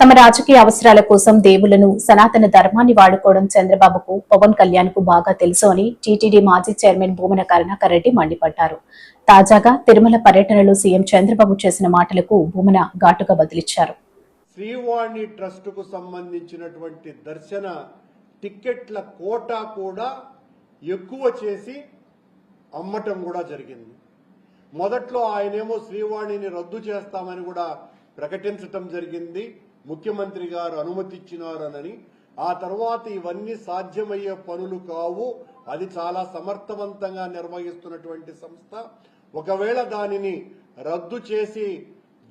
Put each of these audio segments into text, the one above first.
తమ రాజకీయ అవసరాల కోసం దేవులను సనాతన ధర్మాన్ని వాడుకోవడం చంద్రబాబుకు పవన్ కళ్యాణ్కు బాగా తెలుసు అని టీటీడీ మాజీ చైర్మన్ భూమన కరుణాకర్ రెడ్డి మండిపడ్డారు. తాజాగా తిరుమల పర్యటనలో సీఎం చంద్రబాబు చేసిన మాటలకు భూమన ఘాటుగా బదిలిచ్చారు. శ్రీవాణి ట్రస్టుకు సంబంధించినటువంటి దర్శన టిక్కెట్ల కోటా కూడా ఎక్కువ చేసి అమ్మటం కూడా జరిగింది. మొదట్లో ఆయనేమో శ్రీవాణిని రద్దు చేస్తామని కూడా ప్రకటించటం జరిగింది. ముఖ్యమంత్రి గారు అనుమతిచ్చినారనని ఆ తర్వాత ఇవన్నీ సాధ్యమయ్యే పనులు కావు. అది చాలా సమర్థవంతంగా నిర్వహిస్తున్నటువంటి సంస్థ. ఒకవేళ దానిని రద్దు చేసి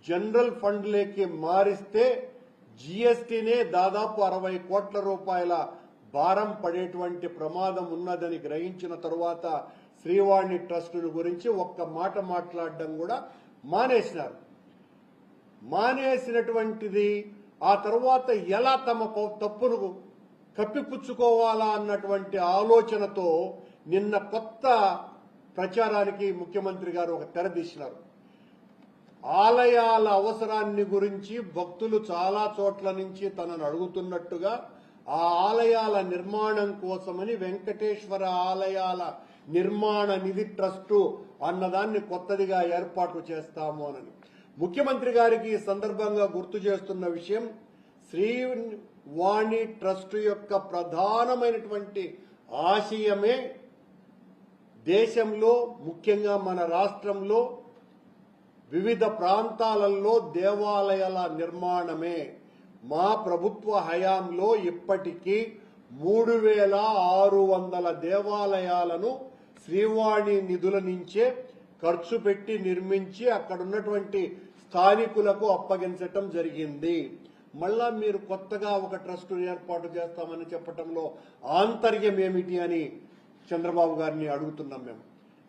జనరల్ ఫండ్లోకి మారిస్తే జీఎస్టీనే దాదాపు అరవై కోట్ల రూపాయల భారం పడేటువంటి ప్రమాదం ఉన్నదని గ్రహించిన తరువాత శ్రీవాణి ట్రస్టును గురించి ఒక్క మాట మాట్లాడడం కూడా మానేసినారు. మానేసినటువంటిది ఆ తర్వాత ఎలా తమ తప్పును కప్పిపుచ్చుకోవాలా అన్నటువంటి ఆలోచనతో నిన్న కొత్త ప్రచారానికి ముఖ్యమంత్రి గారు ఒక తెరదీసినారు ఆలయాల అవసరాన్ని గురించి భక్తులు చాలా చోట్ల నుంచి తనను అడుగుతున్నట్టుగా ఆ ఆలయాల నిర్మాణం కోసమని వెంకటేశ్వర ఆలయాల నిర్మాణ నిధి ట్రస్టు అన్నదాన్ని కొత్తదిగా ఏర్పాటు చేస్తాము అని ముఖ్యమంత్రి గారికి ఈ సందర్భంగా గుర్తు చేస్తున్న విషయం శ్రీవాణి ట్రస్ట్ యొక్క ప్రధానమైనటువంటి ఆశయమే దేశంలో ముఖ్యంగా మన రాష్ట్రంలో వివిధ ప్రాంతాలలో దేవాలయాల నిర్మాణమే. మా ప్రభుత్వ హయాంలో ఇప్పటికీ మూడు వేల ఆరు వందల దేవాలయాలను శ్రీవాణి నిధుల నుంచే ఖర్చు పెట్టి నిర్మించి అక్కడ ఉన్నటువంటి స్థానికులకు అప్పగించటం జరిగింది. మళ్ళా మీరు కొత్తగా ఒక ట్రస్ట్ ఏర్పాటు చేస్తామని చెప్పటంలో ఆంతర్యం ఏమిటి అని చంద్రబాబు గారిని అడుగుతున్నాం మేము.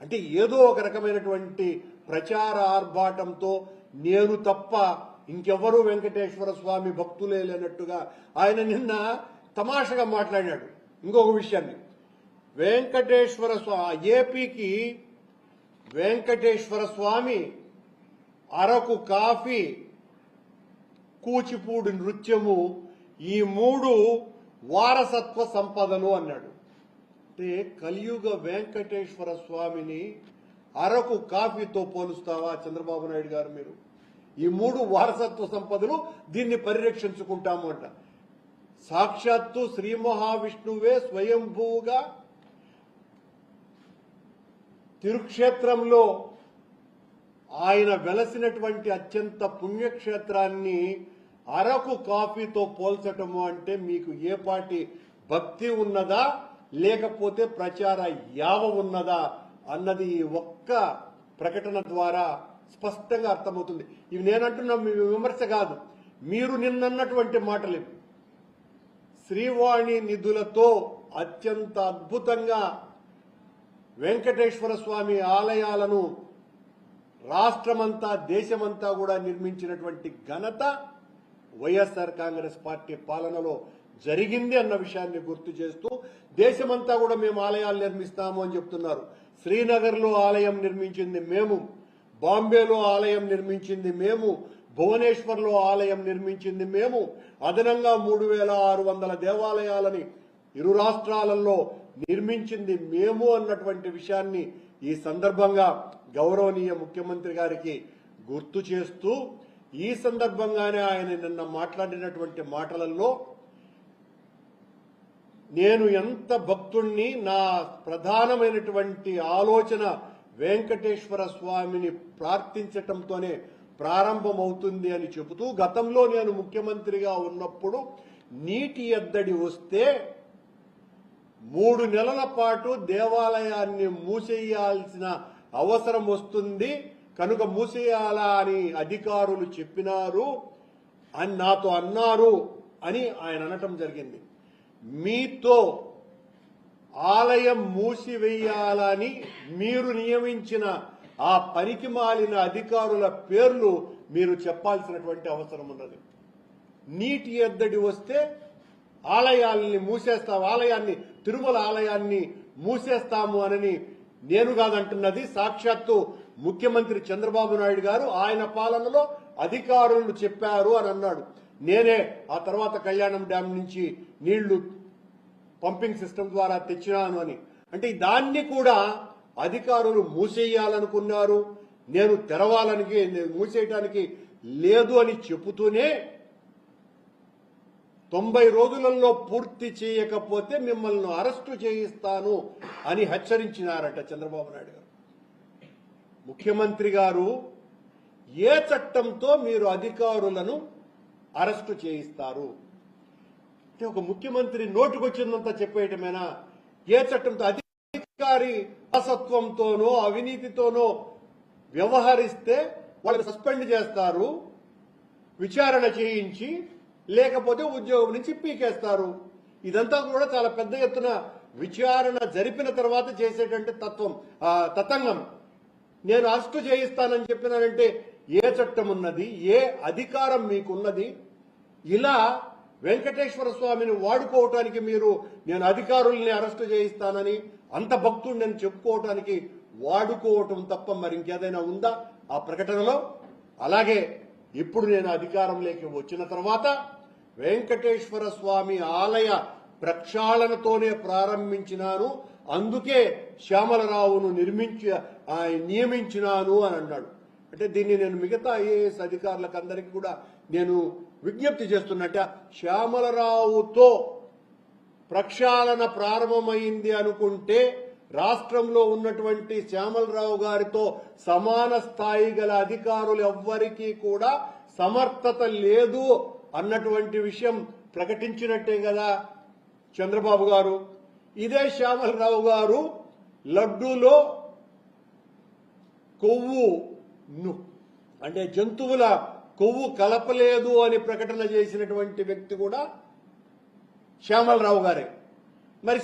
అంటే ఏదో ఒక రకమైనటువంటి ప్రచార ఆర్భాటంతో నేను తప్ప ఇంకెవ్వరూ వెంకటేశ్వర స్వామి భక్తులే లేనట్టుగా ఆయన నిన్న తమాషగా మాట్లాడాడు. ఇంకొక విషయాన్ని. వెంకటేశ్వర స్వామి ఏపీకి వెంకటేశ్వర స్వామి అరకు కాఫీ కూచిపూడి నృత్యము ఈ మూడు వారసత్వ సంపదలు అన్నాడు. అంటే కలియుగ వెంకటేశ్వర స్వామిని అరకు కాఫీతో పోలుస్తావా చంద్రబాబు నాయుడు గారు మీరు? ఈ మూడు వారసత్వ సంపదలు దీన్ని పరిరక్షించుకుంటాము అంట. సాక్షాత్తు శ్రీ మహావిష్ణువే స్వయంభూగా తిరుక్షేత్రంలో ఆయన వెలసినటువంటి అత్యంత పుణ్యక్షేత్రాన్ని అరకు కాఫీతో పోల్చటము అంటే మీకు ఏ పాటి భక్తి ఉన్నదా లేకపోతే ప్రచార యావ ఉన్నదా అన్నది ఈ ఒక్క ప్రకటన ద్వారా స్పష్టంగా అర్థమవుతుంది. ఇవి నేనంటున్న మీ విమర్శ కాదు. మీరు నిన్నన్నటువంటి మాటలు. శ్రీవాణి నిధులతో అత్యంత అద్భుతంగా వెంకటేశ్వర స్వామి ఆలయాలను రాష్ట్రమంతా దేశమంతా కూడా నిర్మించినటువంటి ఘనత వైఎస్ఆర్ కాంగ్రెస్ పార్టీ పాలనలో జరిగింది అన్న విషయాన్ని గుర్తు చేస్తూ దేశమంతా కూడా మేము ఆలయాలు నిర్మిస్తాము అని చెప్తున్నారు. శ్రీనగర్లో ఆలయం నిర్మించింది మేము బాంబేలో ఆలయం నిర్మించింది మేము భువనేశ్వర్లో ఆలయం నిర్మించింది మేము అదనంగా మూడు వేల ఆరు వందల దేవాలయాలని ఇరు రాష్ట్రాలలో నిర్మించింది మేము అన్నటువంటి విషయాన్ని ఈ సందర్భంగా గౌరవనీయ ముఖ్యమంత్రి గారికి గుర్తు చేస్తూ ఈ సందర్భంగానే ఆయన నిన్న మాట్లాడినటువంటి మాటలలో నేను ఎంత భక్తుణ్ణి నా ప్రధానమైనటువంటి ఆలోచన వెంకటేశ్వర స్వామిని ప్రార్థించటంతోనే ప్రారంభమవుతుంది అని చెబుతూ గతంలో నేను ముఖ్యమంత్రిగా ఉన్నప్పుడు నీటి ఎద్దడి వస్తే మూడు నెలల పాటు దేవాలయాన్ని మూసేయాల్సిన అవసరం వస్తుంది. కనుక మూసేయాలా అని అధికారులు చెప్పినారు. అని నాతో అన్నారు అని ఆయన అనటం జరిగింది. మీతో ఆలయం మూసివేయాలని మీరు నియమించిన ఆ పనికి మాలిన అధికారుల పేర్లు మీరు చెప్పాల్సినటువంటి అవసరం ఉన్నది. నీటి ఎద్దడి వస్తే ఆలయాల్ని మూసేస్తాం ఆలయాన్ని తిరుమల ఆలయాన్ని మూసేస్తాము అని నేను కాదంటున్నది సాక్షాత్తు ముఖ్యమంత్రి చంద్రబాబు నాయుడు గారు ఆయన పాలనలో అధికారులు చెప్పారు అని అన్నాడు. నేనే ఆ తర్వాత కళ్యాణం డ్యాం నుంచి నీళ్ళు పంపింగ్ సిస్టమ్ ద్వారా తెచ్చినాను అని. అంటే దాన్ని కూడా అధికారులు మూసేయాలనుకున్నారు. నేను తెరవాలని నేను మూసేయటానికి లేదు అని చెబుతూనే తొంభై రోజులలో పూర్తి చేయకపోతే మిమ్మల్ని అరెస్టు చేయిస్తాను అని హెచ్చరించినారట చంద్రబాబు నాయుడు గారు. ముఖ్యమంత్రి గారు ఏ చట్టంతో మీరు అధికారులను అరెస్టు చేయిస్తారు? అంటే ఒక ముఖ్యమంత్రి నోటుకొచ్చిందంతా చెప్పేయటమేనా? ఏ చట్టంతో అధికారి అసత్వంతోనో అవినీతితోనో వ్యవహరిస్తే వాళ్ళని సస్పెండ్ చేస్తారు విచారణ చేయించి లేకపోతే ఉద్యోగం నుంచి పీకేస్తారు. ఇదంతా కూడా చాలా పెద్ద ఎత్తున విచారణ జరిపిన తర్వాత చేసేటువంటి తత్వం తతంగం. నేను అరెస్టు చేయిస్తానని చెప్పినానంటే ఏ చట్టం ఉన్నది? ఏ అధికారం మీకున్నది? ఇలా వెంకటేశ్వర స్వామిని వాడుకోవటానికి మీరు నేను అధికారుల్ని అరెస్టు చేయిస్తానని అంత భక్తుడిని నేను చెప్పుకోవటానికి వాడుకోవటం తప్ప మరి ఇంకేదైనా ఉందా? ఆ ప్రకటనలో? అలాగే ఇప్పుడు నేను అధికారంలోకి వచ్చిన తర్వాత వెంకటేశ్వర స్వామి ఆలయ ప్రక్షాళనతోనే ప్రారంభించినాను అందుకే శ్యామలరావును నిర్మించి నియమించినాను అని అన్నాడు. అంటే దీన్ని నేను మిగతా ఐఏఎస్ అధికారులకు అందరికీ కూడా నేను విజ్ఞప్తి చేస్తున్నట్ట శ్యామలరావుతో ప్రక్షాళన ప్రారంభమైంది అనుకుంటే రాష్ట్రంలో ఉన్నటువంటి శ్యామలరావు గారితో సమాన స్థాయి గల అధికారులు ఎవ్వరికీ కూడా సమర్థత లేదు అన్నటువంటి విషయం ప్రకటించినట్టే కదా చంద్రబాబు గారు. ఇదే శ్యామలరావు గారు లడ్డూలో కొవ్వు ను- అంటే జంతువుల కొవ్వు కలపలేదు అని ప్రకటన చేసినటువంటి వ్యక్తి కూడా శ్యామలరావు గారే. మరి